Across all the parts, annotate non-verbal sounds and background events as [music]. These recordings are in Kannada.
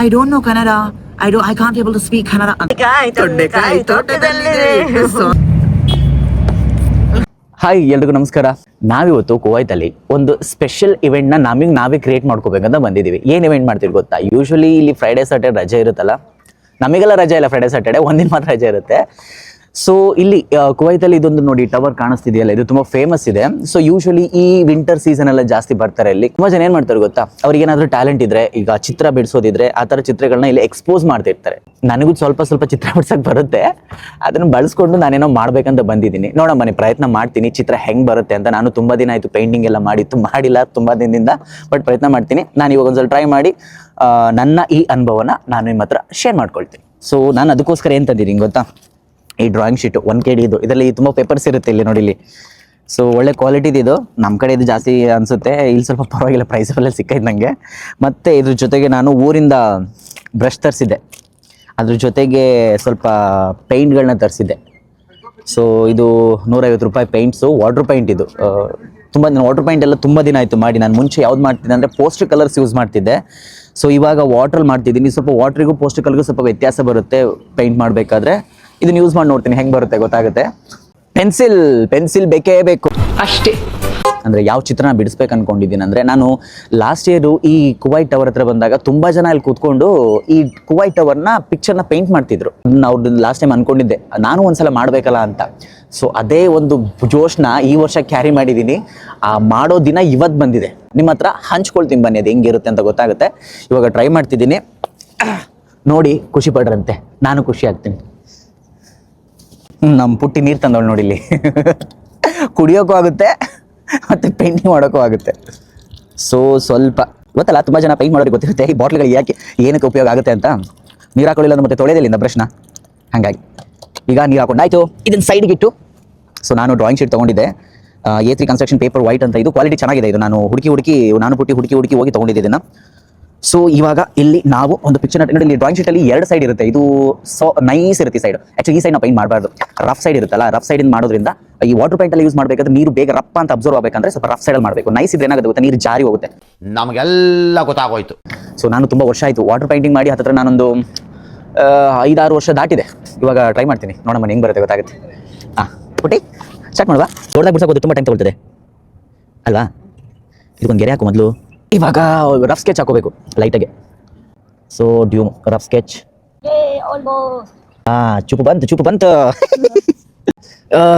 I don't know Kannada I do I can't able to speak Kannada. Hi ಎಲ್ರಿಗೂ ನಮಸ್ಕಾರ. ನಾವಿವತ್ತು ಕುವೈತಲ್ಲಿ ಒಂದು ಸ್ಪೆಷಲ್ ಇವೆಂಟ್ನ ನಮಗೆ ನಾವೇ ಕ್ರಿಯೇಟ್ ಮಾಡ್ಕೋಬೇಕಂತ ಬಂದಿದ್ದೀವಿ ಏನು ಇವೆಂಟ್ ಮಾಡ್ತೀವಿ ಗೊತ್ತಾ? ಯೂಶ್ವಲಿ ಇಲ್ಲಿ ಫ್ರೈಡೇ ಸಾಟರ್ಡೆ ರಜೆ ಇರುತ್ತಲ್ಲ? ನಮಗೆಲ್ಲ ರಜೆ ಇಲ್ಲ ಫ್ರೈಡೇ ಸಾಟರ್ಡೆ ಒಂದಿನ ಮಾತ್ರ ರಜೆ ಇರುತ್ತೆ. ಸೊ ಇಲ್ಲಿ ಕುವೈತಲ್ಲಿ ಇದೊಂದು ನೋಡಿ ಟವರ್ ಕಾಣಿಸ್ತಿದೆಯಲ್ಲ, ಇದು ತುಂಬಾ ಫೇಮಸ್ ಇದೆ. ಸೊ ಯೂಶಲಿ ಈ ವಿಂಟರ್ ಸೀಸನ್ ಎಲ್ಲ ಜಾಸ್ತಿ ಬರ್ತಾರೆ ಇಲ್ಲಿ. ತುಂಬಾ ಜನ ಏನ್ ಮಾಡ್ತಾರೆ ಗೊತ್ತಾ? ಅವ್ರಿಗೆ ಏನಾದ್ರೂ ಟ್ಯಾಲೆಂಟ್ ಇದ್ರೆ, ಈಗ ಚಿತ್ರ ಬಿಡಿಸೋದಿದ್ರೆ, ಆ ತರ ಚಿತ್ರಗಳನ್ನ ಇಲ್ಲಿ ಎಕ್ಸ್ಪೋಸ್ ಮಾಡ್ತಿರ್ತಾರೆ. ನನಗೂ ಸ್ವಲ್ಪ ಸ್ವಲ್ಪ ಚಿತ್ರ ಬಿಡ್ಸಕ್ ಬರುತ್ತೆ. ಅದನ್ನ ಬಳಸ್ಕೊಂಡು ನಾನೇನೋ ಮಾಡ್ಬೇಕಂತ ಬಂದಿದ್ದೀನಿ. ನೋಡೋಣ ಮನೆ ಪ್ರಯತ್ನ ಮಾಡ್ತೀನಿ, ಚಿತ್ರ ಹೆಂಗ್ ಬರುತ್ತೆ ಅಂತ. ನಾನು ತುಂಬಾ ದಿನ ಆಯ್ತು ಪೇಂಟಿಂಗ್ ಎಲ್ಲ ಮಾಡಿತ್ತು ಮಾಡಿಲ್ಲ, ತುಂಬಾ ದಿನದಿಂದ ಬಟ್ ಪ್ರಯತ್ನ ಮಾಡ್ತೀನಿ. ನಾನು ಇವಾಗ ಒಂದ್ಸಲ ಟ್ರೈ ಮಾಡಿ ನನ್ನ ಈ ಅನುಭವನ ನಾನು ನಿಮ್ಮ ಹತ್ರ ಶೇರ್ ಮಾಡ್ಕೊಳ್ತೀನಿ. ಸೊ ನಾನು ಅದಕ್ಕೋಸ್ಕರ ಏನ್ ತಂದಿದ್ದೀನಿ ಗೊತ್ತಾ? ಈ drawing sheet one K D ಇದು ಇದರಲ್ಲಿ ತುಂಬ ಪೇಪರ್ಸ್ ಇರುತ್ತೆ ಇಲ್ಲಿ ನೋಡಿ ಇಲ್ಲಿ. ಸೊ ಒಳ್ಳೆ ಕ್ವಾಲಿಟಿದು ಇದು. ನಮ್ಮ ಕಡೆ ಇದು ಜಾಸ್ತಿ ಅನಿಸುತ್ತೆ. ಇಲ್ಲಿ ಸ್ವಲ್ಪ ಪರವಾಗಿಲ್ಲ ಪ್ರೈಸಲ್ಲೇ ಸಿಕ್ಕೈತೆ ನನಗೆ ಮತ್ತು ಇದ್ರ ಜೊತೆಗೆ ನಾನು ಊರಿಂದ ಬ್ರಷ್ ತರಿಸಿದ್ದೆ. ಅದ್ರ ಜೊತೆಗೆ ಸ್ವಲ್ಪ ಪೇಂಟ್ಗಳನ್ನ ತರಿಸಿದ್ದೆ. ಸೊ ಇದು ನೂರೈವತ್ತು ರೂಪಾಯಿ ಪೇಂಟ್ಸು ವಾಟ್ರ್ ಪೇಂಟ್ ಇದು. ತುಂಬ ದಿನ ವಾಟರ್ ಪೇಂಟ್ ಎಲ್ಲ ತುಂಬ ದಿನ ಆಯಿತು ಮಾಡಿ. ನಾನು ಮುಂಚೆ ಯಾವ್ದು ಮಾಡ್ತಿದ್ದೆ ಅಂದರೆ ಪೋಸ್ಟರ್ ಕಲರ್ಸ್ ಯೂಸ್ ಮಾಡ್ತಿದ್ದೆ. ಸೊ ಇವಾಗ ವಾಟ್ರಲ್ಲಿ ಮಾಡ್ತಿದ್ದೀನಿ. ಸ್ವಲ್ಪ ವಾಟ್ರಿಗೂ ಪೋಸ್ಟರ್ ಕಲರ್ಗೂ ಸ್ವಲ್ಪ ವ್ಯತ್ಯಾಸ ಬರುತ್ತೆ ಪೇಂಟ್ ಮಾಡಬೇಕಾದ್ರೆ. ಇದನ್ನ ಯೂಸ್ ಮಾಡಿ ನೋಡ್ತೀನಿ ಹೆಂಗೆ ಬರುತ್ತೆ ಗೊತ್ತಾಗುತ್ತೆ? ಪೆನ್ಸಿಲ್ ಪೆನ್ಸಿಲ್ ಬೇಕೇ ಬೇಕು. ಅಷ್ಟೇ. ಅಂದ್ರೆ ಯಾವ ಚಿತ್ರನ ಬಿಡಿಸ್ಬೇಕು ಅನ್ಕೊಂಡಿದ್ದೀನಿ. ಅಂದ್ರೆ ನಾನು ಲಾಸ್ಟ್ ಇಯರ್ ಈ ಕುವೈಟ್ ಟವರ್ ಹತ್ರ ಬಂದಾಗ ತುಂಬಾ ಜನ ಇಲ್ಲಿ ಕೂತ್ಕೊಂಡು ಈ ಕುವೈಟ್ ಟವರ್ನ ಪಿಕ್ಚರ್ನ ಪೇಂಟ್ ಮಾಡ್ತಿದ್ರು. ಅವ್ರದ್ದು ಲಾಸ್ಟ್ ಟೈಮ್ ಅನ್ಕೊಂಡಿದ್ದೆ. ನಾನು ಒಂದ್ಸಲ ಮಾಡ್ಬೇಕಲ್ಲ ಅಂತ. ಸೊ ಅದೇ ಒಂದು ಜೋಶ್ನ ಈ ವರ್ಷ ಕ್ಯಾರಿ ಮಾಡಿದ್ದೀನಿ ಆ ಮಾಡೋ ದಿನ ಇವತ್ತು ಬಂದಿದೆ. ನಿಮ್ಮ ಹತ್ರ ಹಂಚ್ಕೊಳ್ತೀನಿ ಬನ್ನಿ ಅದು ಹೆಂಗಿರುತ್ತೆ ಅಂತ ಗೊತ್ತಾಗುತ್ತೆ. ಇವಾಗ ಟ್ರೈ ಮಾಡ್ತಿದ್ದೀನಿ. [coughs] ನೋಡಿ ಖುಷಿ ಪಡ್ರಂತೆ. ನಾನು ಖುಷಿ ಆಗ್ತೀನಿ. ನಮ್ಮ ಪುಟ್ಟಿ ನೀರು ತಂದವಳು ನೋಡಿ ಇಲ್ಲಿ ಕುಡಿಯೋಕ್ಕೂ ಆಗುತ್ತೆ, ಮತ್ತೆ ಪೇಂಟಿಂಗ್ ಮಾಡೋಕ್ಕೂ ಆಗುತ್ತೆ. ಸೊ ಸ್ವಲ್ಪ. ಗೊತ್ತಲ್ಲ, ತುಂಬ ಜನ ಪೇಂಟ್ ಮಾಡೋರಿಗೆ ಗೊತ್ತಿರುತ್ತೆ, ಈ ಬಾಟ್ಲ್ಗಳು ಯಾಕೆ, ಏನಕ್ಕೆ ಉಪಯೋಗ ಆಗುತ್ತೆ ಅಂತ. ನೀರು ಹಾಕೊಳ್ಳಿಲ್ಲ ಅಂದ್ರೆ ಮತ್ತೆ ತೊಳೆಯೋದಿಲ್ಲ ಬ್ರಷ್ನ ಹಾಗಾಗಿ. ಈಗ ನೀರು ಹಾಕೊಂಡು, ಆಯಿತು ಇದನ್ನ ಸೈಡ್ಗೆ ಇಟ್ಟು. ಸೊ ನಾನು ಡ್ರಾಯಿಂಗ್ ಶೀಟ್ ತೊಗೊಂಡಿದ್ದೆ. A three construction paper white ಅಂತ, ಇದು ಕ್ವಾಲಿಟಿ ಚೆನ್ನಾಗಿದೆ, ಇದು ನಾನು ಹುಡುಕಿ ಹುಡುಕಿ, ನಾನು ಪುಟ್ಟಿ ಹುಡುಕಿ ಹುಡುಕಿ ಹೋಗಿ ತೊಗೊಂಡಿದ್ದೆ ಇದನ್ನು. ಸೊ ಇವಾಗ ಇಲ್ಲಿ ನಾವು ಒಂದು ಪಿಕ್ಚರ್ ನೋಡಿ ಇಲ್ಲಿ ಡ್ರಾಯಿಂಗ್ ಶೀಟ್ ಅಲ್ಲಿ ಎರಡು ಸೈಡ್ ಇರುತ್ತೆ. ಇದು ಸೊ ನೈಸ್ ಇರುತ್ತೆ ಸೈಡ್ ಆಕ್ಚುಲಿ ಈ ಸೈಡ್ ನಾವು ಪೈಂಟ್ ಮಾಡಬಾರ್ದು. ರಫ್ ಸೈಡ್ ಇರುತ್ತಲ್ಲ ರಫ್ ಸೈಡ್ ಮಾಡೋದ್ರಿಂದ ಈ ವಾಟರ್ ಪೈಂಟ್ ಅಲ್ಲಿ ಯೂಸ್ ಮಾಡಬೇಕಾದ್ರೆ ನೀರು ಬೇಗ ರಪ್ಪ ಅಂತ ಅಬ್ಸರ್ವ್ ಆಗಬೇಕಂದ್ರೆ ಸ್ವಲ್ಪ ರಫ್ ಸೈಡ್ ಮಾಡಬೇಕು. ನೈಸ್ ಇದ್ರೆ ಏನಾಗುತ್ತೆ ಗೊತ್ತಾ? ನೀರು ಜಾರಿ ಹೋಗುತ್ತೆ. ನಮಗೆಲ್ಲ ಗೊತ್ತಾಗೋಯ್ತು. ಸೊ ನಾನು ತುಂಬ ವರ್ಷ ಆಯಿತು ವಾಟರ್ ಪೈಂಟಿಂಗ್ ಮಾಡಿ ಹತ್ತಿರ ನಾನೊಂದು ಐದಾರು ವರ್ಷ ದಾಟಿದೆ. ಇವಾಗ ಟ್ರೈ ಮಾಡ್ತೀನಿ. ನೋಡಮ್ಮ ಹೆಂಗೆ ಬರುತ್ತೆ ಗೊತ್ತಾಗುತ್ತೆ. ಹಾಂ ಪುಟ್ಟಿ ಸ್ಟಾರ್ಟ್ ಮಾಡುವ. ದೊಡ್ಡದಾಗಿ ಬಿಡ್ಸೋದು ತುಂಬ ಟೈಮ್ ತಗೊಳ್ತದೆ. ಅಲ್ವಾ? ಇದಕ್ಕೊಂದು ಗೆರೆ ಹಾಕು ಮೊದಲು. ಇವಾಗ ರಫ್ ಸ್ಕೆಚ್ ಹಾಕೋಬೇಕು ಲೈಟಾಗೆ ಸೊ ಡ್ಯೂ ರಫ್ ಸ್ಕೆಚ್ ಹಾ ಚುಪ್ಪು ಬಂತು ಚುಪ್ಪು ಬಂತು.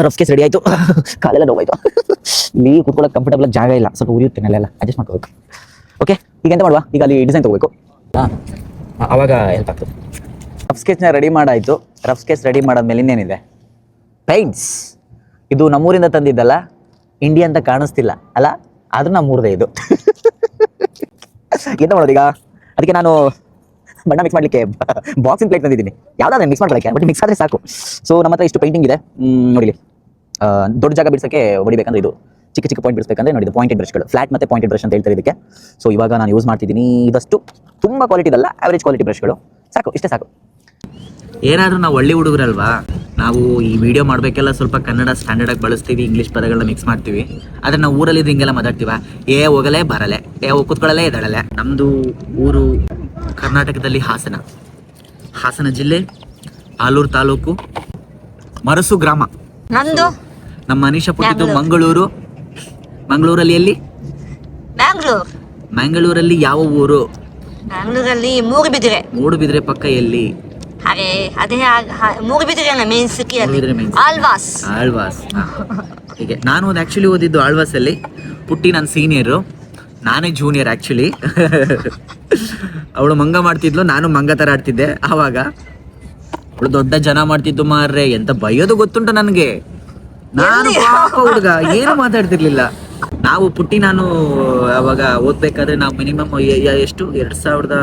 ರಫ್ ಸ್ಕೆಚ್ ರೆಡಿ ಆಯ್ತು. [laughs] ಕಾಲೆಲ್ಲ ನೋವಾಯ್ತು [laughs] ಇಲ್ಲಿ ಕುತ್ಕೊಳ್ಳೋಕೆ ಕಂಫರ್ಟಬಲ್ ಜಾಗ ಇಲ್ಲ. ಸ್ವಲ್ಪ ಉರಿಯುತ್ತೆ ಅಲ್ಲೆಲ್ಲ ಅಡ್ಜಸ್ಟ್ ಮಾಡ್ಕೋಬೇಕು. ಓಕೆ ಈಗ ಎಂತ ಮಾಡುವ? ಈಗ ಅಲ್ಲಿ ಡಿಸೈನ್ ತಗೋಬೇಕು. ಹಾಂ ಅವಾಗ ಹೆಲ್ಪ್ ಆಗ್ತದೆ. ರಫ್ ಸ್ಕೆಚ್ನ ರೆಡಿ ಮಾಡಾಯಿತು. ರಫ್ ಸ್ಕೆಚ್ ರೆಡಿ ಮಾಡಾದ್ಮೇಲೆ ಇನ್ನೇನಿದೆ? ಪೈಂಟ್ಸ್ ಇದು ನಮ್ಮೂರಿಂದ ತಂದಿದ್ದಲ್ಲ. ಇಂಡಿಯಾ ಅಂತ ಕಾಣಿಸ್ತಿಲ್ಲ. ಅಲ್ಲ ಆದ್ರೂ ನಮ್ಮೂರದೇ ಇದು. [laughs] ಎಂತ ಮಾಡೋದು ಈಗ? ಅದಕ್ಕೆ ನಾನು ಬಣ್ಣ ಮಿಕ್ಸ್ ಮಾಡಲಿಕ್ಕೆ ಬಾಕ್ಸಿಂಗ್ ಪ್ಲೇಟ್ ತಂದಿದ್ದೀನಿ. ಯಾವ್ದಾದ್ರೆ ಮಿಕ್ಸ್ ಮಾಡಲಿಕ್ಕೆ ಬಟ್ ಮಿಕ್ಸ್ ಆದರೆ ಸಾಕು. ಸೊ ನಮ್ಮ ಹತ್ರ ಇಷ್ಟು ಪೇಂಟಿಂಗ್ ಇದೆ. ನೋಡಿಲಿ. ದೊಡ್ಡ ಜಾಗ ಬಿಡಿಸೋಕ್ಕೆ ಹೊಡಿಬೇಕಂದ್ರೆ ಇದು. ಚಿಕ್ಕ ಚಿಕ್ಕ ಪಾಯಿಂಟ್ ಬಿಡಿಸಬೇಕಂದ್ರೆ ನೋಡಿದ್ದು ಪಾಯಿಂಟೆಡ್ ಬ್ರಷ್ಗಳು ಫ್ಲಾಟ್ ಮತ್ತೆ ಪಾಯಿಂಟೆಡ್ ಬ್ರಷ್ ಅಂತ ಹೇಳ್ತಾರೆ ಇದಕ್ಕೆ. ಸೊ ಇವಾಗ ನಾನು ಯೂಸ್ ಮಾಡ್ತಿದ್ದೀನಿ. ಇದಷ್ಟು ತುಂಬ ಕ್ವಾಲಿಟಿ ಇದಲ್ಲ ಆವರೇಜ್ ಕ್ವಾಲಿಟಿ ಬ್ರಷ್ಗಳು ಸಾಕು, ಇಷ್ಟೇ ಸಾಕು. ಏನಾದ್ರೂ ನಾವು ಒಳ್ಳೆ ಹುಡುಗರಲ್ವಾ? ನಾವು ಈ ವಿಡಿಯೋ ಮಾಡಬೇಕೆಲ್ಲ ಸ್ವಲ್ಪ ಕನ್ನಡ ಸ್ಟ್ಯಾಂಡರ್ಡ್ ಆಗಿ ಬಳಸ್ತೀವಿ ಇಂಗ್ಲಿಷ್ ಪದಗಳನ್ನ ಮಿಕ್ಸ್ ಮಾಡ್ತೀವಿ. ಆದ್ರೆ ನಾವು ಊರಲ್ಲಿ ಹಿಂಗೆಲ್ಲ ಮಾತಾಡ್ತೀವ. ಏ ಹೋಗಲೇ ಬರಲೆ. ಏ ಕೂತ್ಕೊಳ್ಳಲೇ ಎದಳಲೆ ನಮ್ದು ಊರು ಕರ್ನಾಟಕದಲ್ಲಿ ಹಾಸನ. ಹಾಸನ ಜಿಲ್ಲೆ ಆಲೂರು ತಾಲೂಕು ಮರಸು ಗ್ರಾಮ. ನಂದು? ನಮ್ಮ ಮನೀಷ ಪುಟ್ಟಿದ್ದು ಮಂಗಳೂರು. ಮಂಗಳೂರಲ್ಲಿ ಎಲ್ಲಿ? ಮಂಗಳೂರಲ್ಲಿ ಯಾವ ಊರು? ಮೂಡುಬಿದ್ರೆ ಪಕ್ಕ ಎಲ್ಲಿ? ಅರೆ ಅದೇ ಮೇನ್ ಆಳ್ವಾಸ್. ಹೀಗೆ ನಾನು ಒಂದು ಆ್ಯಕ್ಚುಲಿ ಓದಿದ್ದು ಆಳ್ವಾಸ್ ಅಲ್ಲಿ ಪುಟ್ಟಿ ನನ್ನ ಸೀನಿಯರು ನಾನೇ ಜೂನಿಯರ್ ಆ್ಯಕ್ಚುಲಿ ಅವಳು ಮಂಗ ಮಾಡ್ತಿದ್ಲು ನಾನು ಮಂಗ ಥರ ಆಡ್ತಿದ್ದೆ. ಆವಾಗ ಅವಳು ದೊಡ್ಡ ಜನ ಮಾಡ್ತಿದ್ದು ಮಾರ್ರೆ ಎಂತ ಬೈಯೋದು ಗೊತ್ತುಂಟು ನನಗೆ. ನಾನು ಪಾಪ ಹುಡುಗ ಏನು ಮಾತಾಡ್ತಿರ್ಲಿಲ್ಲ. ನಾವು ಪುಟ್ಟಿ ನಾನು ಅವಾಗ ಓದ್ಬೇಕಾದ್ರೆ ನಾವು ಮಿನಿಮಮ್ ಎಷ್ಟು? ಎರಡ್ ಸಾವಿರದ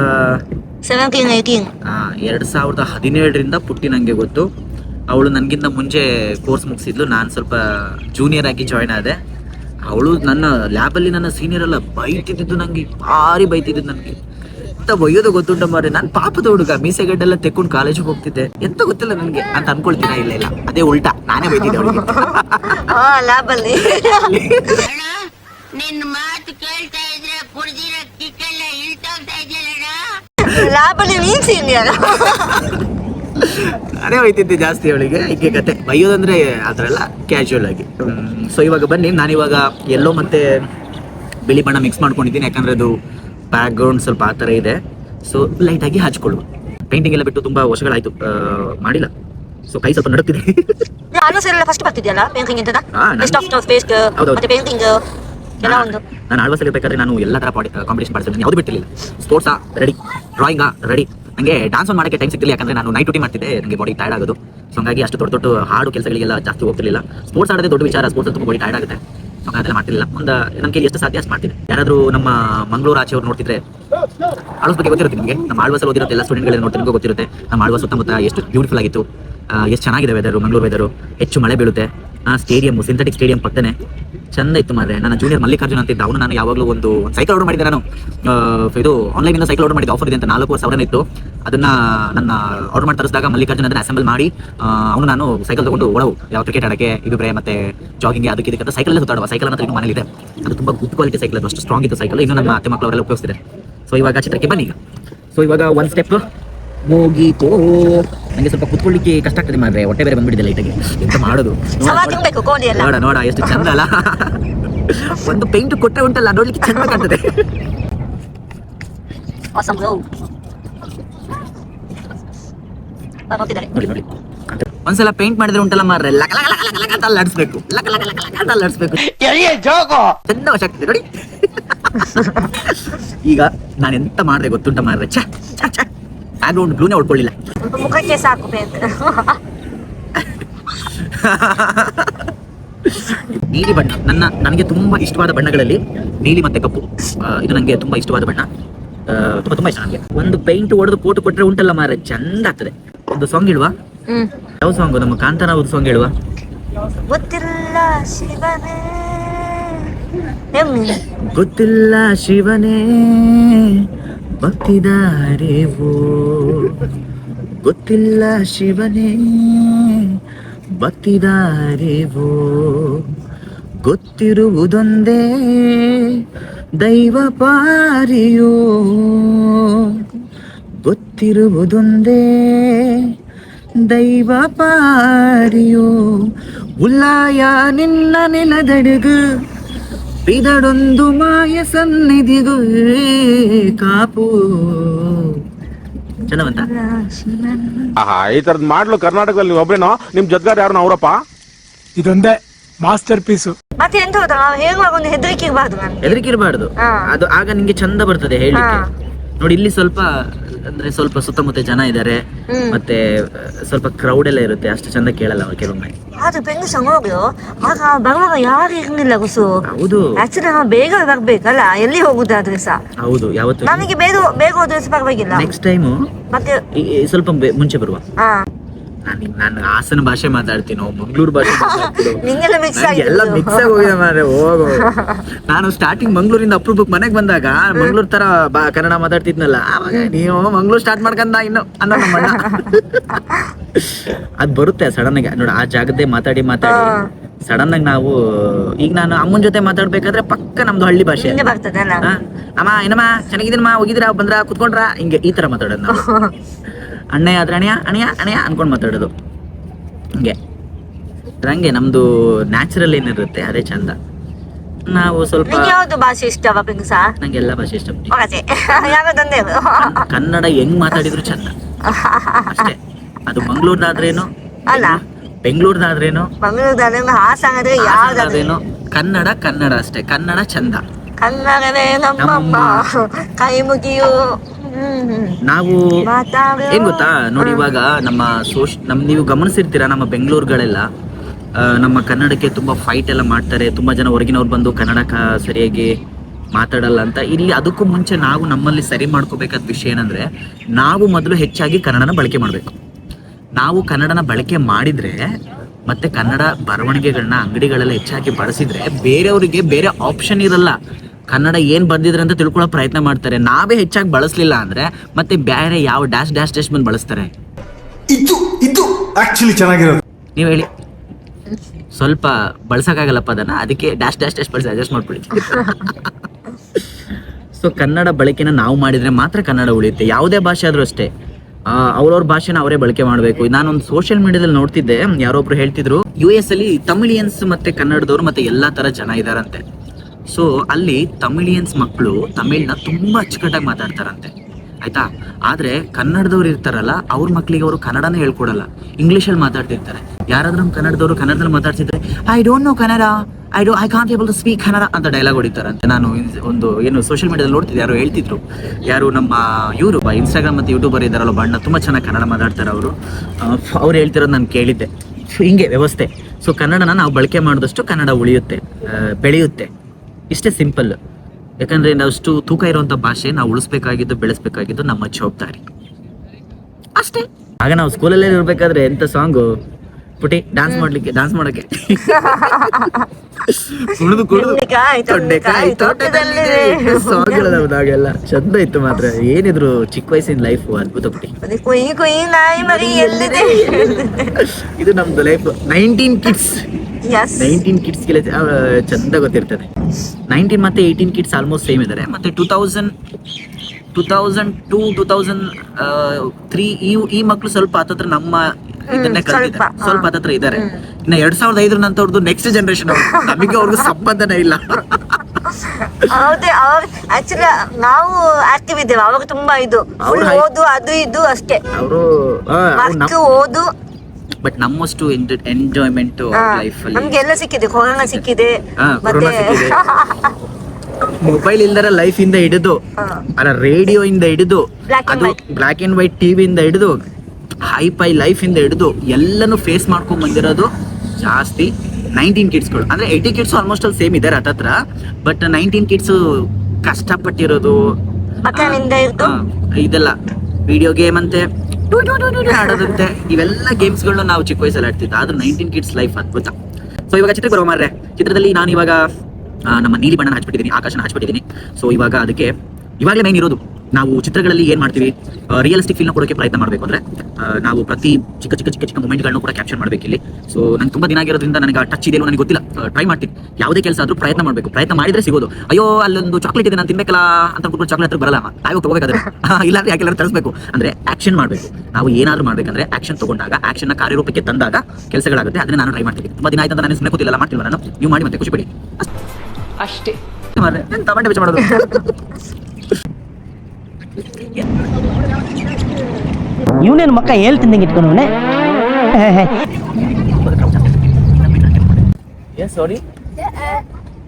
ಸೆವೆಂಟೀನ್ ಏಯ್ಟೀನ್ ಆ, ಎರಡ್ ಸಾವಿರದ ಹದಿನೇಳರಿಂದ ಪುಟ್ಟಿ ನಂಗೆ ಗೊತ್ತು. ಅವಳು ನನಗಿಂತ ಮುಂಚೆ ಕೋರ್ಸ್ ಮುಗಿಸಿದ್ಲು. ನಾನು ಸ್ವಲ್ಪ ಜೂನಿಯರ್ ಆಗಿ ಜಾಯ್ನ್ ಆದೆ. ಅವಳು ನನ್ನ ಲ್ಯಾಬಲ್ಲಿ ನನ್ನ ಸೀನಿಯರ್ ಎಲ್ಲ ಬೈತಿದ್ದು ನಂಗೆ ಭಾರಿ ಬೈತಿದ್ದು ನನಗೆ. ಎಂತ ಬೈಯೋದು ಗೊತ್ತುಂಟ ಮಾರಿ ನಾನು ಪಾಪದ ಹುಡುಗ ಮೀಸೆಗಡ್ಡೆಲ್ಲ ತೆಕ್ಕೊಂಡು ಕಾಲೇಜಿಗೆ ಹೋಗ್ತಿದ್ದೆ. ಎಂತ ಗೊತ್ತಿಲ್ಲ ನನಗೆ ಅಂತ ಅನ್ಕೊಳ್ತೀನಿ ಇಲ್ಲ ಇಲ್ಲ. ಅದೇ ಉಲ್ಟಾ. ನಾನೇ ಬೈತಿದ್ದೆ ಅವಳಿಗೆ. ಲ್ಯಾಬಲ್ಲಿ ಅಣ್ಣ ನಿನ್ ಮಾತು ಕೇಳ್ತಾ ಇದ್ರೆ ಕುಡ್ದಿರೋ ಲ್ಯಾಬಲ್ಲಿ ನೀನ್ ಸೀನಿಯರ್ ಹೋಯ್ತಿದ್ದೆ ಜಾಸ್ತಿ ಅವಳಿಗೆ ಹೀಗೆ ಕತೆ. ಬೈಯೋದಂದ್ರೆ ಆ ಥರ ಎಲ್ಲ ಕ್ಯಾಶುವಲ್ ಆಗಿ ಸೊ ಇವಾಗ ಬನ್ನಿ ನಾನಿವಾಗ ಎಲ್ಲೋ ಮತ್ತೆ ಬಿಳಿ ಬಣ್ಣ ಮಿಕ್ಸ್ ಮಾಡ್ಕೊಂಡಿದ್ದೀನಿ ಯಾಕಂದ್ರೆ ಅದು ಬ್ಯಾಕ್ಗ್ರೌಂಡ್ ಸ್ವಲ್ಪ ಆ ಥರ ಇದೆ. ಸೊ ಲೈಟಾಗಿ ಹಚ್ಕೊಳ್ಳುವ. ಪೇಂಟಿಂಗ್ ಎಲ್ಲ ಬಿಟ್ಟು ತುಂಬ ವರ್ಷಗಳಾಯ್ತು. ಮಾಡಿಲ್ಲ. ಸೊ ಕೈ ಸ್ವಲ್ಪ ನಡುತ್ತಿದೆ ಫಸ್ಟ್ ಬರ್ತಿದ್ಯಲ್ಲ ಪೇಂಟಿಂಗ್ ಪೇಂಟಿಂಗ್ ನಾನು ಆಳ್ವಾಸ್ ಇರಬೇಕಾದ್ರೆ ನಾನು ಎಲ್ಲ ಥರ ಕಾಂಪಿಟೇಷನ್ ಪಾರ್ಟಿಸಿಪೇಟ್ ಯಾವುದು ಬಿಟ್ಟಿರಲಿಲ್ಲ. ಸ್ಪೋರ್ಟ್ಸಾ ರೆಡಿ ಡ್ರಾಯಿಂಗಾ ರೆಡಿ ನಂಗೆ ಡಾನ್ಸ್ ಒಂದು ಮಾಡೋಕ್ಕೆ ಟೈಮ್ ಸಿಕ್ತಿಲ್ಲ ಯಾಕಂದ್ರೆ ನಾನು ನೈಟ್ ಡ್ಯೂಟಿ ಮಾಡ್ತಿದ್ದೆ. ನನಗೆ ಬಾಡಿ ಟೈರ್ಡ್ ಆಗೋದು. ಸೊ ಹಂಗಾಗಿ ಅಷ್ಟು ದೊಡ್ಡ ದೊಡ್ಡ ಹಾಡು ಕೆಲಸಗಳಿಗೆಲ್ಲ ಜಾಸ್ತಿ ಹೋಗ್ತಿರ್ಲಿಲ್ಲ. ಸ್ಪೋರ್ಟ್ಸ್ ಆಡೋದೇ ದೊಡ್ಡ ವಿಚಾರ. ಸ್ಪೋರ್ಟ್ಸ್ ತುಂಬ ಬಾಡಿ ಟೈರ್ಡ್ ಆಗುತ್ತೆ. ಸೊ ಅದೆಲ್ಲ ಮಾಡ್ತಿರಲಿಲ್ಲ. ಒಂದು ನಮ್ಗೆ ಎಷ್ಟು ಸಾಧ್ಯ ಅಷ್ಟು ಮಾಡ್ತಿದ್ದೆ. ಯಾರಾದರೂ ನಮ್ಮ ಮಂಗಳೂರು ಆಚೆ ಅವ್ರು ನೋಡ್ತಿದ್ರೆ ಆಳ್ವಾಸ್ ಬಗ್ಗೆ ಗೊತ್ತಿರುತ್ತೆ ನಿಮಗೆ. ನಮ್ಮ ಆಳ್ವಾಸಲ್ಲಿ ಓದಿರೋ ಎಲ್ಲ ಸ್ಟೂಡೆಂಟ್ಗಳನ್ನ ನೋಡ್ತೀನಿ ನಿಮಗೂ ಗೊತ್ತಿರುತ್ತೆ. ನಮ್ಮ ಆಳ್ವಾಸ್ ಸುತ್ತಮುತ್ತ ಎಷ್ಟು ಬ್ಯೂಟಿಫುಲ್ ಆಗಿತ್ತು. ಎಷ್ಟು ಚೆನ್ನಾಗಿದೆ ವೆದರು ಮಂಗಳೂರು ವೆದರು ಹೆಚ್ಚು ಮಳೆ ಬೀಳುತ್ತೆ. ಆ ಸ್ಟೇಡಿಯಂ ಸಿಂಥೆಟಿಕ್ ಸ್ಟೇಡಿಯಂ ಪಕ್ಕನೆ ಚಂದ ಇತ್ತು ಮಾರ್ರೆ. ನನ್ನ ಜೂನಿಯರ್ ಮಲ್ಲಿಕಾರ್ಜುನ್ ಅಂತಿದ್ದ. ಅವನು ನಾನು ಯಾವಾಗಲೂ ಒಂದು ಸೈಕಲ್ ಆರ್ಡರ್ ಮಾಡಿದ್ದೆ ನಾನು. ಇದು ಆನ್ಲೈನಿಂದ ಸೈಕಲ್ ಆರ್ಡರ್ ಮಾಡಿದ್ದೆ. ಆಫರ್ ಇದೆ ಅಂತ ನಾಲ್ಕು ಸಾವಿರ ಇತ್ತು. ಅದನ್ನ ನನ್ನ ಆರ್ಡರ್ ಮಾಡಿ ತರಿಸಿದಾಗ ಮಲ್ಲಿಕಾರ್ಜುನ್ ಅದನ್ನ ಅಸೆಂಬಲ್ ಮಾಡಿ ಅವನು ನಾನು ಸೈಕಲ್ ತಗೊಂಡು ಓಡವು ಯಾವ ಕ್ರಿಕೆಟ್ ಆಡಕ್ಕೆ ಇದ್ರೆ ಮತ್ತೆ ಜಾಗಿಂಗ್ ಅದಕ್ಕೆ ಇದಕ್ಕೆ ಸೈಕಲ್ ಸುತ್ತಾಡುವ. ಸೈಕಲ್ ಅಂತ ಇನ್ನು ಮನೇಲಿದೆ. ಅದು ತುಂಬಾ ಗುಡ್ ಕ್ವಾಲಿಟಿ ಸೈಕಲ್ ಅದು. ಅಷ್ಟು ಸ್ಟ್ರಾಂಗ್ ಇತ್ತು ಸೈಕಲ್ ಇನ್ನು ನಮ್ಮ ಅತ್ತೆ ಮಕ್ಕಳು ಅವರೆಲ್ಲ ಉಪಯೋಗಿಸ್ತಿದೆ ಸೊ ಇವಾಗ ಚಿತ್ರಕ್ಕೆ ಬನ್ನಿ ಸೊ ಇವಾಗ ಒನ್ ಸ್ಟೆಪ್ ಮುಗೀತು. ನನಗೆ ಸ್ವಲ್ಪ ಕುತ್ಕೊಳ್ಳಿಕ್ಕೆ ಕಷ್ಟ ಆಗ್ತದೆ ಮಾರ್ರೆ. ಹೊಟ್ಟೆ ಬೇರೆ ಬಂದ್ಬಿಟ್ಟಿದೆ ಲೈಟಾಗಿ ಎಂತ ಮಾಡೋದು? ನೋಡ, ನೋಡ. ತಿನ್ಬೇಕು ಕೋಡಿ ಎಲ್ಲ. ನೋಡ ನೋಡ ಎಷ್ಟು ಚಂದ ಅಲ್ಲ. ಒಂದು ಪೇಂಟ್ ಕೊಟ್ಟರೆ ಉಂಟಲ್ಲ ನೋಡ್ಲಿಕ್ಕೆ ಚಂದ ಕಾಣ್ತದೆ. ನೋಡಿ ನೋಡಿ. ಒಂದ್ಸಲ ಪೇಂಟ್ ಮಾಡಿದ್ರೆ ಉಂಟಲ್ಲ ಮಾರ್ರೆ. ಲಕ ಲಕ ಲಕ ಲಕ ಲಕ ಅಂತ ಅಲ್ಲಾಡಿಸ್ಬೇಕು. ಲಕ ಲಕ ಲಕ ಲಕ ಅಂತ ಅಲ್ಲಾಡಿಸ್ಬೇಕು. ಚಂದ ವಶ ಆಗ್ತದೆ ನೋಡಿ. ಈಗ ನಾನು ಎಂತ ಮಾಡಿದೆ ಗೊತ್ತುಂಟ ಮಾರ್ರೆ. ಛ ಛ ಛ. ಬ್ಯಾಕ್ಗ್ರೌಂಡ್ ಬ್ಲೂನೇ ಹೊಡ್ಕೊಳ್ಳಿಲ್ಲ. ಮುಖಕ್ಕೆ ಸಾಕು ನೀಲಿ ಬಣ್ಣ. ನನ್ನ ನನಗೆ ತುಂಬಾ ಇಷ್ಟವಾದ ಬಣ್ಣಗಳಲ್ಲಿ ನೀಲಿ ಮತ್ತೆ ಕಪ್ಪು. ಇದು ನನಗೆ ತುಂಬಾ ಇಷ್ಟವಾದ ಬಣ್ಣ. ತುಂಬ ತುಂಬಾ ಇಷ್ಟ ನನಗೆ. ಒಂದು ಪೇಂಟ್ ಹೊಡೆದು ಕೋಟು ಕೊಟ್ರೆ ಉಂಟಲ್ಲ ಮಾರ ಚಂದ ಆಗ್ತದೆ. ಒಂದು ಸಾಂಗ್ ಇಡುವ? ಯಾವ ಸಾಂಗ್ ನಮ್ಮ ಕಾಂತಾನ ಒಂದು ಸಾಂಗ್ ಹೇಳುವ ಗೊತ್ತಿಲ್ಲ ಶಿವನೇ. ಗೊತ್ತಿಲ್ಲ ಶಿವನೇ. ಭಕ್ತಿದಾರೇವೋ ಗೊತ್ತಿಲ್ಲ ಶಿವನೇ ಬತ್ತಿದಾರೆವು? ಗೊತ್ತಿರುವುದೊಂದೇ ದೈವ ಪಾರಿಯೋ? ಗೊತ್ತಿರುವುದೊಂದೇ ದೈವ ಪಾರಿಯೋ? ಉಲ್ಲಾಯ ನಿನ್ನ ನೆಲದಡುಗು ಬಿದಡೊಂದು ಮಾಯ ಸನ್ನಿಧಿಗೂ ಕಾಪು. ಚೆನ್ನವಂತ ಆಹಾ ಈ ತರದ್ ಮಾಡ್ಲು ಕರ್ನಾಟಕದಲ್ಲಿ ಒಬ್ರೇನೋ? ನಿಮ್ ಜೊತೆಗಾರ ಯಾರು ಅವರಪ್ಪ? ಇದೊಂದೇ ಮಾಸ್ಟರ್ ಪೀಸು. ಮತ್ತೆ ಎಂತ ಗೊತ್ತಾ? ನಾವು ಹೇಳುವಾಗ ಒಂದು ಹೆದರಿಕೆ ಇರಬಾರ್ದು ಹೆದರಿಕೆ ಇರಬಾರ್ದು. ಅದು ಆಗ ನಿಂಗೆ ಚಂದ ಬರ್ತದೆ ಹೇಳಿ ನೋಡಿ ಇಲ್ಲಿ ಸ್ವಲ್ಪ ಅಂದ್ರೆ ಸ್ವಲ್ಪ ಸುತ್ತಮುತ್ತ ಜನ ಇದ್ದಾರೆ ಮತ್ತೆ ಸ್ವಲ್ಪ ಕ್ರೌಡ್ ಎಲ್ಲ ಇರುತ್ತೆ ಅಷ್ಟು ಚಂದ ಕೇಳಲ್ಲ ಅವ್ರು ಕೆಲವೊಮ್ಮೆ. ಅದು ಬೆಂಗು ಸಂಗೋಗ್ಲು ಆಗ ಬರುವಾಗ ಯಾರು ಇರ್ಲಿಲ್ಲ ಗುಸು? ಹೌದು. ಆಕ್ಚುಲಿ ನಾವು ಬೇಗ ಬರ್ಬೇಕಲ್ಲ ಎಲ್ಲಿ ಹೋಗುದಾದ್ರೆ ಸಹ. ಹೌದು ಯಾವತ್ತು. ನಮಗೆ ಬೇಗ ಬೇಗ ಹೋದ್ರೆ ಪರವಾಗಿಲ್ಲ. ನೆಕ್ಸ್ಟ್ ಟೈಮ್ ಮತ್ತೆ ಸ್ವಲ್ಪ ಮುಂಚೆ ಬರುವ. ನಾನು ನಾನು ಹಾಸನ ಭಾಷೆ ಮಾತಾಡ್ತೀನೋ ಮಂಗ್ಳೂರ್ ಭಾಷೆ ಮಾತಾಡ್ತೀನೋ [laughs] ನಿಂಗೆಲ್ಲ ಮಿಕ್ಸ್ ಎಲ್ಲ ಮಿಕ್ಸ್ ಆಗಿ ಹೋಗಿದೆ ಮಾರೆ ಹೋಗು [laughs] ನಾನು ಸ್ಟಾರ್ಟಿಂಗ್ ಮಂಗ್ಳೂರಿಂದ ಅಪ್ರೂಪಕ್ಕೆ ಮನೆಗೆ ಬಂದಾಗ ಮಂಗ್ಳೂರ್ ತರ ಬಾ ಕನ್ನಡ ಮಾತಾಡ್ತಿದ್ನಲ್ಲ ಆವಾಗ ನೀವು ಮಂಗ್ಳೂರ್ ಸ್ಟಾರ್ಟ್ ಮಾಡ್ಕಂದ ಇನ್ನು ಅನ್ನೋ ನಮ್ಮ [laughs] ಅದ್ ಬರುತ್ತೆ ಸಡನ್ ಆಗಿ. ನೋಡಿ ಆ ಜಾಗದ್ದೇ ಮಾತಾಡಿ ಮಾತಾಡಿ. ಸಡನ್ ಆಗಿ ನಾವು ಈಗ ನಾನು ಅಮ್ಮನ ಜೊತೆ ಮಾತಾಡ್ಬೇಕಾದ್ರೆ ಪಕ್ಕ ನಮ್ದು ಹಳ್ಳಿ ಭಾಷೆ ಅಮ್ಮ ಏನಮ್ಮ ಚೆನ್ನಾಗಿದ್ದೀನಮ್ಮ ಹೋಗಿದ್ರ ಬಂದ್ರ ಕುತ್ಕೊಂಡ್ರ? ಹಿಂಗೆ ಈ ತರ ಮಾತಾಡೋದು ನಾವು. ಅಣ್ಣ ಆದ್ರೆ ಅಣ್ಯ ಅಣ್ಯ ಅಣ್ಯ ಅನ್ಕೊಂಡು ಮಾತಾಡೋದು. ಹಂಗೆ. ಹಂಗೆ ನಮ್ದು ನ್ಯಾಚುರಲ್ ಏನಿರುತ್ತೆ ಅದೇ ಚಂದ. ನಾವು ಸ್ವಲ್ಪ ಯಾವ್ದು ಭಾಷೆ ಇಷ್ಟವ ನಂಗೆ ಎಲ್ಲ ಭಾಷೆ ಇಷ್ಟ. [laughs] ಯಾವ್ದಂದೆ ಕನ್ನಡ ಹೆಂಗ್ ಮಾತಾಡಿದ್ರು ಚಂದ. ಅಷ್ಟೇ. ಅದು ಮಂಗ್ಳೂರ್ದಾದ್ರೇನು ಅಲ್ಲ. ಬೆಂಗಳೂರ್ದಾದ್ರೇನು ಮಂಗ್ಳೂರ್ದಾದ್ರೇನು ಹಾಸನ ಆದ್ರೆ ಯಾವ್ದಾದ್ರೆ. ಹಾಸನದಾದ್ರೇನು ಕನ್ನಡ ಕನ್ನಡ ಅಷ್ಟೇ. ಕನ್ನಡ ಚಂದ. ಕನ್ನಡನೇ ಕೈ ಮುಗಿಯು. ನಾವು ಏನ್ ಗೊತ್ತಾ? ನೋಡಿ ಇವಾಗ ನಮ್ಮ ಸೋಶ್ ನಮ್ ನೀವು ಗಮನಿಸಿರ್ತೀರಾ ನಮ್ಮ ಬೆಂಗಳೂರುಗಳೆಲ್ಲ? ನಮ್ಮ ಕನ್ನಡಕ್ಕೆ ತುಂಬಾ ಫೈಟ್ ಎಲ್ಲ ಮಾಡ್ತಾರೆ. ತುಂಬಾ ಜನ ಹೊರಗಿನವ್ರು ಬಂದು ಕನ್ನಡ ಸರಿಯಾಗಿ ಮಾತಾಡಲ್ಲ ಅಂತ. ಇಲ್ಲಿ ಅದಕ್ಕೂ ಮುಂಚೆ ನಾವು ನಮ್ಮಲ್ಲಿ ಸರಿ ಮಾಡ್ಕೋಬೇಕಾದ ವಿಷಯ ಏನಂದ್ರೆ ನಾವು ಮೊದಲು ಹೆಚ್ಚಾಗಿ ಕನ್ನಡನ ಬಳಕೆ ಮಾಡಬೇಕು. ನಾವು ಕನ್ನಡನ ಬಳಕೆ ಮಾಡಿದ್ರೆ ಮತ್ತೆ ಕನ್ನಡ ಬರವಣಿಗೆಗಳನ್ನ ಅಂಗಡಿಗಳೆಲ್ಲ ಹೆಚ್ಚಾಗಿ ಬಳಸಿದ್ರೆ ಬೇರೆಯವರಿಗೆ ಬೇರೆ ಆಪ್ಷನ್ ಇರಲ್ಲ. ಕನ್ನಡ ಏನ್ ಬರ್ದಿದ್ರೆ ಅಂತ ತಿಳ್ಕೊಳ್ಳೋ ಪ್ರಯತ್ನ ಮಾಡ್ತಾರೆ. ನಾವೇ ಹೆಚ್ಚಾಗಿ ಬಳಸಲಿಲ್ಲ ಅಂದ್ರೆ ಮತ್ತೆ ಬೇರೆ ಯಾವ ಡ್ಯಾಶ್ ಡ್ಯಾಶ್ ಡ್ಯಾಶ್ ಬಂದು ಬಳಸ್ತಾರೆ. ಇದು ಇದು ಆಕ್ಚುಲಿ ಚೆನ್ನಾಗಿರೋದು. ನೀವು ಹೇಳಿ. ಸ್ವಲ್ಪ ಬಳಸಕ್ಕಾಗಲ್ಲಪ್ಪ ಅದನ್ನ? ಅದಕ್ಕೆ ಡ್ಯಾಶ್ ಡ್ಯಾಶ್ ಡ್ಯಾಶ್ ಬಳಸಿ ಅಡ್ಜಸ್ಟ್ ಮಾಡ್ಕೊಳ್ಳಿ. [laughs] ಸೊ ಕನ್ನಡ ಬಳಕೆನ ನಾವು ಮಾಡಿದ್ರೆ ಮಾತ್ರ ಕನ್ನಡ ಉಳಿಯುತ್ತೆ. ಯಾವುದೇ ಭಾಷೆ ಆದ್ರೂ ಅಷ್ಟೇ. ಅವ್ರವ್ರ ಭಾಷೆನ ಅವರೇ ಬಳಕೆ ಮಾಡಬೇಕು. ನಾನೊಂದು ಸೋಷಿಯಲ್ ಮೀಡಿಯಾದಲ್ಲಿ ನೋಡ್ತಿದ್ದೆ. ಯಾರೊಬ್ರು ಹೇಳ್ತಿದ್ರು ಯು ಎಸ್ ಅಲ್ಲಿ ತಮಿಳಿಯನ್ಸ್ ಮತ್ತೆ ಕನ್ನಡದವ್ರು ಮತ್ತೆ ಎಲ್ಲಾ ತರ ಜನ ಇದಾರಂತೆ. ಸೊ ಅಲ್ಲಿ ತಮಿಳಿಯನ್ಸ್ ಮಕ್ಕಳು ತಮಿಳ್ನ ತುಂಬ ಅಚ್ಚುಕಟ್ಟಾಗಿ ಮಾತಾಡ್ತಾರಂತೆ. ಆಯ್ತಾ? ಆದ್ರೆ ಕನ್ನಡದವ್ರು ಇರ್ತಾರಲ್ಲ, ಅವ್ರ ಮಕ್ಳಿಗೆ ಅವರು ಕನ್ನಡನೇ ಹೇಳ್ಕೊಡಲ್ಲ. ಇಂಗ್ಲೀಷಲ್ಲಿ ಮಾತಾಡ್ತಿರ್ತಾರೆ. ಯಾರಾದ್ರೂ ಕನ್ನಡದವರು ಕನ್ನಡದಲ್ಲಿ ಮಾತಾಡ್ತಿದ್ರೆ I don't know Kannada I do I can't able to speak Kannada ಅಂತ ಡೈಲಾಗ್ ಹೊಡಿತಾರಂತೆ. ನಾನು ಒಂದು, ಏನು ಸೋಷಿಯಲ್ ಮೀಡಿಯಾದಲ್ಲಿ ನೋಡ್ತಿದ್ದೆ, ಯಾರು ಹೇಳ್ತಿದ್ರು. ಯಾರು ನಮ್ಮ ಇವರು ಇನ್ಸ್ಟಾಗ್ರಾಮ್ ಮತ್ತು ಯೂಟ್ಯೂಬರ್ ಇದ್ದಾರಲ್ಲ, ಬಣ್ಣ ತುಂಬ ಚೆನ್ನಾಗಿ ಕನ್ನಡ ಮಾತಾಡ್ತಾರೆ ಅವರು. ಅವ್ರು ಹೇಳ್ತಿರೋದು ನಾನು ಕೇಳಿದ್ದೆ. ಸೊ ಹಿಂಗೆ ವ್ಯವಸ್ಥೆ. ಸೊ ಕನ್ನಡನ ನಾವು ಬಳಕೆ ಮಾಡಿದಷ್ಟು ಕನ್ನಡ ಉಳಿಯುತ್ತೆ ಬೆಳೆಯುತ್ತೆ. ಇಷ್ಟೇ ಸಿಂಪಲ್. ಯಾಕಂದ್ರೆ ನಾವಷ್ಟು ತೂಕ ಇರುವಂತ ಭಾಷೆ ನಾವು ಉಳಿಸ್ಬೇಕಾಗಿದ್ದು ಬೆಳೆಸ್ಬೇಕಾಗಿದ್ದು ನಮ್ಮ ಜವಾಬ್ದಾರಿ. ಅಷ್ಟೇ. ಆಗ ನಾವು ಸ್ಕೂಲಲ್ಲೇ ಇರ್ಬೇಕಾದ್ರೆ ಎಂತ ಸಾಂಗು ಪುಟಿ ಡಾನ್ಸ್ ಮಾಡ್ಲಿಕ್ಕೆ ಡಾನ್ಸ್ ಮಾಡಕ್ಕೆ. [laughs] ಕುಣಿದು ಕುಣಿದು. ಬೆಂಡೆಕಾಯಿ, ತೊಂಡೆಕಾಯಿ ತೋಟದಲ್ಲಿದೆ ಸಾಂಗ್ಗಳು ನಮ್ದಾಗೆಲ್ಲ ಚಂದ ಇತ್ತು ಮಾತ್ರ. ಏನಿದ್ರು ಚಿಕ್ಕ ವಯಸ್ಸಿನ ಲೈಫ್ ಅದ್ಭುತ ಪುಟಿ. ಅದೇ ಕುಯ್ ಕುಯ್ ನಾಯಿ ಮರಿ ಎಲ್ಲಿದೆ? ಇದು ನಮ್ದು ಲೈಫ್ ನೈನ್ಟೀನ್ ಕಿಡ್ಸ್ ನೈನ್ಟೀನ್ ಕಿಡ್ಸ್ಗೆಲ್ಲ ಚಂದ ಗೊತ್ತಿರ್ತದೆ. ನೈನ್ಟೀನ್ ಮತ್ತೆ ಏಯ್ಟೀನ್ ಕಿಡ್ಸ್ ಆಲ್ಮೋಸ್ಟ್ ಸೇಮ್ ಇದ್ದಾರೆ ಮತ್ತೆ two thousand two thousand two two thousand three ಈ ಈ ಮಕ್ಕಳು ಸ್ವಲ್ಪ ಹತ್ತತ್ರ ನಮ್ಮ ಇದನ್ನೇ ಕಲ್ತಿದ್ದಾರೆ. ಸ್ವಲ್ಪ, ಹತ್ತತ್ರ ಇದ್ದಾರೆ. ಇನ್ನ ಎರಡ್ ಸಾವಿರದ ಐದರ ನಂತರದ್ದು ನೆಕ್ಸ್ಟ್ ಜನರೇಷನ್ ನಮಗೆ ಅವ್ರಿಗೂ ಸಂಬಂಧನೇ ಇಲ್ಲ. ಹೌದೇ ಅವಾಗ ಆಕ್ಚುಲಿ ನಾವು ಆಕ್ಟಿವ್ ಇದ್ದೇವೆ. ಅವಾಗ ತುಂಬಾ ಇದು. ಅವ್ರು ಓದು ಅದು ಇದು ಅಷ್ಟೇ. ಅವರು ಓದು ಬಟ್ ನಮ್ಮಷ್ಟು ಎಂಜಾಯ್ಮೆಂಟ್ ಲೈಫ್ ಅಲ್ಲಿ ನಮಗೆ ಎಲ್ಲ ಸಿಕ್ಕಿದೆ ಕೊರೋನಾ ಸಿಕ್ಕಿದೆ. ಹಾ, ಮತ್ತೆ ಕೊರೋನಾ ಸಿಕ್ಕಿದೆ. ಮೊಬೈಲ್ ಇಲ್ದರ ಲೈಫ್ ಇಂದ ಹಿಡಿದು ಅಲ್ಲ ರೇಡಿಯೋ ಇಂದ ಹಿಡಿದು Black and ಅದು white. Black and white TV ಇಂದ ಹಿಡಿದು ಹೈ ಪೈ ಲೈಫ್ ಇಂದ ಹಿಡಿದು ಎಲ್ಲನೂ ಫೇಸ್ ಮಾಡ್ಕೊಂಡ್ ಬಂದಿರೋದು ಜಾಸ್ತಿ ನೈನ್ಟೀನ್ ಕಿಡ್ಸ್ಗಳು ಅಂದ್ರೆ ಏಯ್ಟಿ ಕಿಡ್ಸ್ ಆಲ್ಮೋಸ್ಟ್ ಅಲ್ಲಿ ಸೇಮ್ ಇದಾರೆ ಹತ್ತತ್ರ ಬಟ್ ನೈನ್ಟೀನ್ ಕಿಡ್ಸ್ ಕಷ್ಟಪಟ್ಟಿರೋದು ಆ, ಇದೆಲ್ಲ. ವಿಡಿಯೋ ಗೇಮ್ ಅಂತೆ ಆಡೋದಂತೆ. ಇವೆಲ್ಲ ಗೇಮ್ಸ್ಗಳನ್ನ ನಾವು ಚಿಕ್ಕ ವಯಸ್ಸಲ್ಲಿ ಆಡ್ತಿದ್ದ. ಆದ್ರೆ ನೈನ್ಟೀನ್ ಕಿಡ್ಸ್ ಲೈಫ್ ಅದ್ಭುತ. ಸೊ ಇವಾಗ ಚಿತ್ರಕ್ಕೆ ಬರೋ ಮಾರ್ರೆ, ಚಿತ್ರದಲ್ಲಿ ನಾನು ಇವಾಗ ನಮ್ಮ ನೀಲಿ ಬಣ್ಣನ ಹಚ್ಬಿಟ್ಟಿದ್ದೀನಿ, ಆಕಾಶನ ಹಚ್ಬಿಟ್ಟಿದ್ದೀನಿ. ಸೊ ಇವಾಗ ಅದಕ್ಕೆ ಇವಾಗಲೇ ಮೇನ್ ಇರೋದು ನಾವು ಚಿತ್ರಗಳಲ್ಲಿ ಏನ್ ಮಾಡ್ತೀವಿ ರಿಯಲಿಸ್ಟಿಕ್ ಫೀಲ್ನ ಕೊಡೋಕೆ ಪ್ರಯತ್ನ ಮಾಡಬೇಕು. ಅಂದ್ರೆ ನಾವು ಪ್ರತಿ ಚಿಕ್ಕ ಚಿಕ್ಕ ಚಿಕ್ಕ ಚಿಕ್ಕ ಮೂಮೆಂಟ್ಗಳನ್ನು ಕೂಡ ಕ್ಯಾಪ್ಚರ್ ಮಾಡಬೇಕು ಇಲ್ಲಿ. ಸೊ ನಂಗೆ ತುಂಬಾ ದಿನ ಆಗಿರೋದ್ರಿಂದ ನನಗೆ ಟಚ್ ಇದೆ ನನಗೆ ಗೊತ್ತಿಲ್ಲ. ಟ್ರೈ ಮಾಡ್ತೀನಿ. ಯಾವುದೇ ಕೆಲಸ ಆದ್ರೂ ಪ್ರಯತ್ನ ಮಾಡಬೇಕು. ಪ್ರಯತ್ನ ಮಾಡಿದ್ರೆ ಸಿಗೋದು. ಅಯ್ಯೋ ಅಲ್ಲೊಂದು ಚಾಕ್ಲೇಟ್ ಇದೆ ನಾನು ತಿನ್ಬೇಕಲ್ಲ ಅಂತ ಕೂತ್ಕೊಂಡು ಚಾಕ್ಲೇಟ್ ಹತ್ರ ಬರಲ್ಲ. ಯಾವಾಗ ತಗೋಬೇಕಾದ್ರೆ? [laughs] ಇಲ್ಲಾಂದ್ರೆ ಯಾಕೆಲ್ಲರೂ ತರಿಸಬೇಕು? ಅಂದ್ರೆ ಆಕ್ಷನ್ ಮಾಡಬೇಕು. ನಾವು ಏನಾದ್ರೂ ಮಾಡಬೇಕಂದ್ರೆ ಆಕ್ಷನ್ ತಗೊಂಡಾಗ ಆಕ್ಷನ್ನ ಕಾರ್ಯರೂಪಕ್ಕೆ ತಂದಾಗ ಕೆಲಸಗಳಾಗುತ್ತೆ. ಅದನ್ನ ನಾನು ಟ್ರೈ ಮಾಡ್ತೀನಿ ತುಂಬಾ ದಿನ ಆಯ್ತು ಅಂತ ನಾನು ಸುಮ್ಮನೆ ಕೂತಿಲ್ಲ ಮಾಡ್ತಿಲ್ಲ ನಾನು? ನೀವು ಮಾಡಿ ಮತ್ತೆ ಖುಷಿ ಪಡಿ. ಅಷ್ಟೇ. ತಗೊಂಡೆ ವಿಚಾರ ಮಾಡೋದು? ಇವನೇನು ಮಕ್ಕ ಹೇಳ್ತಿದ್ದಂಗೆ ಇಟ್ಕೊಂಡವನೆ Yes, sorry.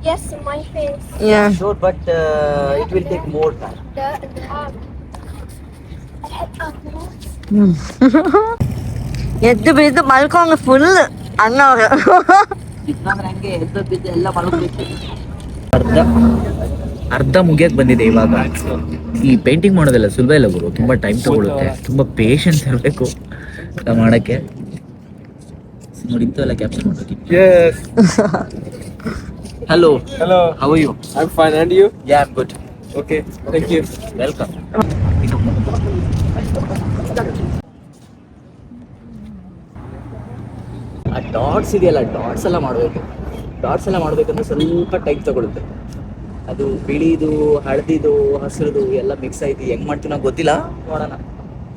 Yes, my face. Yeah. Sure, but uh, it will take more time. The, the, um, ಎದ್ದು ಬಿದ್ದು ಮಲ್ಕೊಂಡ್ ಫುಲ್ ಅನ್ನೋರು ಅರ್ಧ ಅರ್ಧ ಮುಗಿಯಕ್ ಬಂದಿದೆ ಇವಾಗ ಈ ಪೇಂಟಿಂಗ್ ಮಾಡೋದೆಲ್ಲ ಸುಲಭ ಇಲ್ಲ ಗುರು. ತುಂಬಾ ಟೈಮ್ ತಗೊಳುತ್ತೆ. ತುಂಬಾ ಪೇಷನ್ಸ್ ಇರಬೇಕು. ಮಾಡಕ್ಕೆ. ನೋಡಿ ಇಂಥವೆಲ್ಲ ಕ್ಯಾಪ್ಚರ್ ಮಾಡೋಕೆ hello hello how you I fine and you yeah I'm good okay thank you welcome ಆ ಡಾಟ್ಸ್ ಇದೆಯಲ್ಲ ಡಾಟ್ಸ್ ಎಲ್ಲ ಮಾಡಬೇಕು. ಡಾಟ್ಸ್ ಎಲ್ಲ ಮಾಡಬೇಕಂದ್ರೆ ಸ್ವಲ್ಪ ಟೈಮ್ ತಗೊಳುತ್ತೆ. ಅದು ಬಿಳಿದು ಹಳದಿದು ಹಸಿರುದು ಎಲ್ಲ ಮಿಕ್ಸ್ ಆಯ್ತು. ಹೆಂಗ್ ಮಾಡ್ತೀವಿ ನಾವು ಗೊತ್ತಿಲ್ಲ. ನೋಡೋಣ.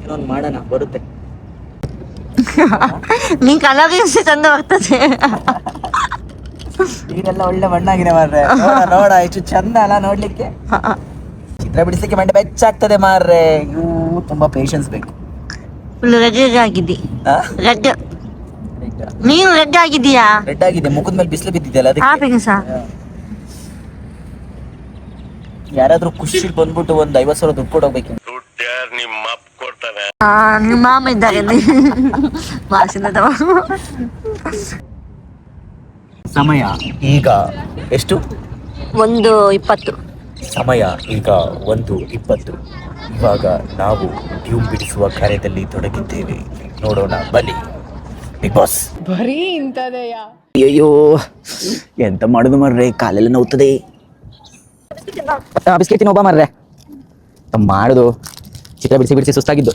ಏನೋ ಒಂದು ಮಾಡೋಣ. ಬರುತ್ತೆ. [laughs] ನಿನ್ ಕಲರ್ ಎಷ್ಟು ಚಂದ ಬರ್ತದೆ. [laughs] ಇದೆಲ್ಲ ಒಳ್ಳೆ ಮಣ್ಣಾಗಿದೆ ಮಾರ್ರೆ. ನೋಡ ನೋಡ ಎಷ್ಟು ಚಂದ ಅಲ್ಲ ನೋಡ್ಲಿಕ್ಕೆ? ಚಿತ್ರ ಬಿಡಿಸ್ಲಿಕ್ಕೆ ಮಂಡೆ ಬೆಚ್ಚಾಗ್ತದೆ ಮಾರ್ರೆ. ಇವು ತುಂಬಾ ಪೇಷನ್ಸ್ ಬೇಕು. ಫುಲ್ ರೆಡ್ ಆಗಿದ್ದಿ? ರೆಡ್ ನೀನು ರೆಡ್ ಆಗಿದ್ದೀಯಾ? ರೆಡ್ ಆಗಿದೆ. ಮುಖದ ಮೇಲೆ ಬಿಸಿಲು ಬಿದ್ದಿದೆಯಲ್ಲ ಅದಕ್ಕೆ. ಯಾರಾದ್ರೂ ಖುಷಿ ಬಂದ್ಬಿಟ್ಟು ಒಂದ್ ಐವತ್ ಸಾವಿರ ದುಡ್ಡು ಕೊಡೋಗ್ಬೇಕು ಆ, ನಿಮ್ಮ ಮಾಮ ಇದ್ದಾರೆ ಸಮಯ ಈಗ ಎಷ್ಟು? ಒಂದು ಇಪ್ಪತ್ತು. ಸಮಯ ಈಗ ಒಂದು ಇಪ್ಪತ್ತು. ಇವಾಗ ನಾವು ಟ್ಯೂಬ್ ಬಿಡಿಸುವ ಕಾರ್ಯದಲ್ಲಿ ತೊಡಗಿದ್ದೇವೆ. ನೋಡೋಣ ಬನ್ನಿ. Bigg Boss. ಬರೀ ಇಂಥದೆಯಾ? ಅಯ್ಯೋ ಎಂತ ಮಾಡುದು ಮರ್ರೆ? ಕಾಲೆಲ್ಲ ನೋವುತ್ತದೆ ಬಿಸ್ಕೆಟ್ ತಿನ್ನೋಬ ಮಾರ್ರೆ. ಮಾಡುದು. ಚಿತ್ರ ಬಿಡಿಸಿ ಬಿಡಿಸಿ ಸುಸ್ತಾಗಿದ್ದು.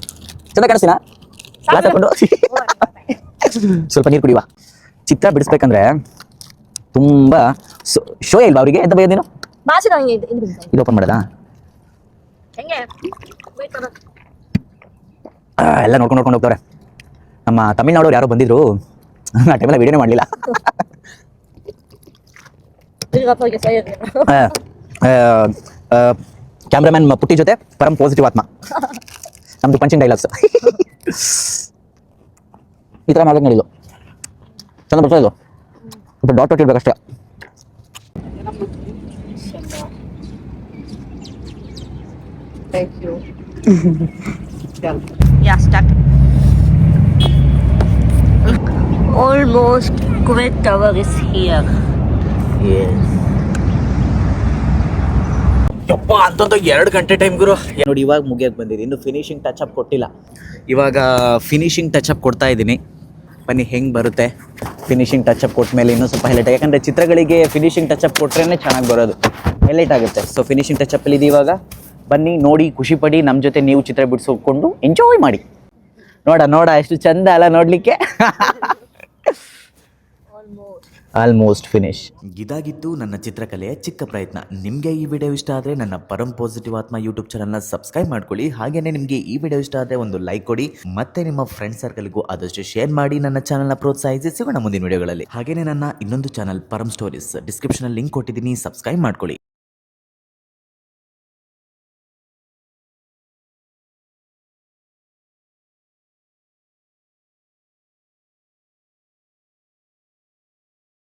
ಚಂದ ಕಾಣಿಸ್ತೀನ? ಗ್ಲಾಸ್ ಹಾಕೊಂಡು. [laughs] ಸ್ವಲ್ಪ ನೀರು ಕುಡಿಯುವ. ಚಿತ್ರ ಬಿಡಿಸ್ಬೇಕಂದ್ರೆ ತುಂಬಾ ಶೋ ಇಲ್ವಾ ಅವರಿಗೆ? ಎಂತ ಬೈಯೋದೇನು ಇದು ಓಪನ್ ಮಾಡದಾ? ಎಲ್ಲ ನೋಡ್ಕೊಂಡು ನೋಡ್ಕೊಂಡು ಹೋಗ್ತಾರೆ ನಮ್ಮ ತಮಿಳ್ನಾಡವ್ರು ಯಾರೋ ಬಂದಿದ್ರು. ಆ ಟೈಮಲ್ಲಿ ವಿಡಿಯೋನೇ ಮಾಡಲಿಲ್ಲ. ತಿರ್ಗಾಪಗೆ ಸೈ ಕ್ಯಾಮ್ರಾಮನ್ ಪುಟ್ಟಿ ಜೊತೆ ಪರಂ ಪಾಸಿಟಿವ್ ಆತ್ಮ ನಮ್ದು ಪಂಚಿಂಗ್ ಡೈಲಾಗ್ಸ್ ಈ ಥರ ಮಾಡೋದು ಹೇಳಿದ್ದು ಚಂದ ಬರ್ತಾ ಇದು ಸ್ವಲ್ಪ ಡಾಟ್ ಡಾಟ್ ಇರ್ಬೇಕಷ್ಟೇ Thank you. Yeah, start. Almost Kuwait Tower is here. ಯಪ್ಪ, ಅಂತಂತ ಎರಡು ಗಂಟೆ ಟೈಮ್ ಗುರು. ನೋಡಿ, ಇವಾಗ ಮುಗಿಯಕ್ಕೆ ಬಂದಿದೆ. ಇನ್ನು ಫಿನಿಶಿಂಗ್ ಟಚ್ ಅಪ್ ಕೊಟ್ಟಿಲ್ಲ. ಇವಾಗ ಫಿನಿಶಿಂಗ್ ಟಚ್ ಅಪ್ ಕೊಡ್ತಾ ಇದ್ದೀನಿ. ಬನ್ನಿ, ಹೆಂಗೆ ಬರುತ್ತೆ? ಫಿನಿಶಿಂಗ್ ಟಚ್ ಅಪ್ ಕೊಟ್ಟ ಮೇಲೆ ಇನ್ನೂ ಸ್ವಲ್ಪ ಹೈಲೈಟ್ ಯಾಕಂದರೆ ಚಿತ್ರಗಳಿಗೆ ಫಿನಿಶಿಂಗ್ ಟಚ್ ಅಪ್ ಕೊಟ್ರೇ ಚೆನ್ನಾಗಿ ಬರೋದು. ಹೈಲೈಟ್ ಆಗುತ್ತೆ. ಸೊ ಫಿನಿಶಿಂಗ್ ಟಚ್ ಅಪ್ಪಲ್ಲಿ ಇದೆ ಇವಾಗ. ಬನ್ನಿ, ನೋಡಿ ಖುಷಿ ಪಡಿ ನಮ್ಮ ಜೊತೆ ನೀವು ಚಿತ್ರ ಬಿಡಿಸ್ಕೊಂಡು ಎಂಜಾಯ್ ಮಾಡಿ. ನೋಡ ನೋಡ, ಎಷ್ಟು ಚಂದ ಅಲ್ಲ ನೋಡಲಿಕ್ಕೆ. [laughs] ಆಲ್ಮೋಸ್ಟ್ ಫಿನಿಶ್ ಇದಾಗಿತ್ತು ನನ್ನ ಚಿತ್ರಕಲೆಯ ಚಿಕ್ಕ ಪ್ರಯತ್ನ. ನಿಮಗೆ ಈ ವಿಡಿಯೋ ಇಷ್ಟ ಆದರೆ ನನ್ನ ಪರಂ ಪಾಸಿಟಿವ್ ಆತ್ಮ ಯೂಟ್ಯೂಬ್ ಚಾನಲ್ನ ಸಬ್ಸ್ಕ್ರೈಬ್ ಮಾಡ್ಕೊಳ್ಳಿ. ಹಾಗೆಯೇ ನಿಮಗೆ ಈ ವಿಡಿಯೋ ಇಷ್ಟ ಆದರೆ ಒಂದು ಲೈಕ್ ಕೊಡಿ. ಮತ್ತೆ ನಿಮ್ಮ ಫ್ರೆಂಡ್ ಸರ್ಕಲ್ಗೂ ಆದಷ್ಟು ಶೇರ್ ಮಾಡಿ ನನ್ನ ಚಾನಲ್ನ ಪ್ರೋತ್ಸಾಹಿಸಿ. ಸಿಗೋಣ ಮುಂದಿನ ವಿಡಿಯೋಗಳಲ್ಲಿ. ಹಾಗೆಯೇ ನನ್ನ ಇನ್ನೊಂದು ಚಾನಲ್ ಪರಂ ಸ್ಟೋರೀಸ್ ಡಿಸ್ಕ್ರಿಪ್ಷನಲ್ಲಿ ಲಿಂಕ್ ಕೊಟ್ಟಿದ್ದೀನಿ. ಸಬ್ಸ್ಕ್ರೈಬ್ ಮಾಡ್ಕೊಳ್ಳಿ.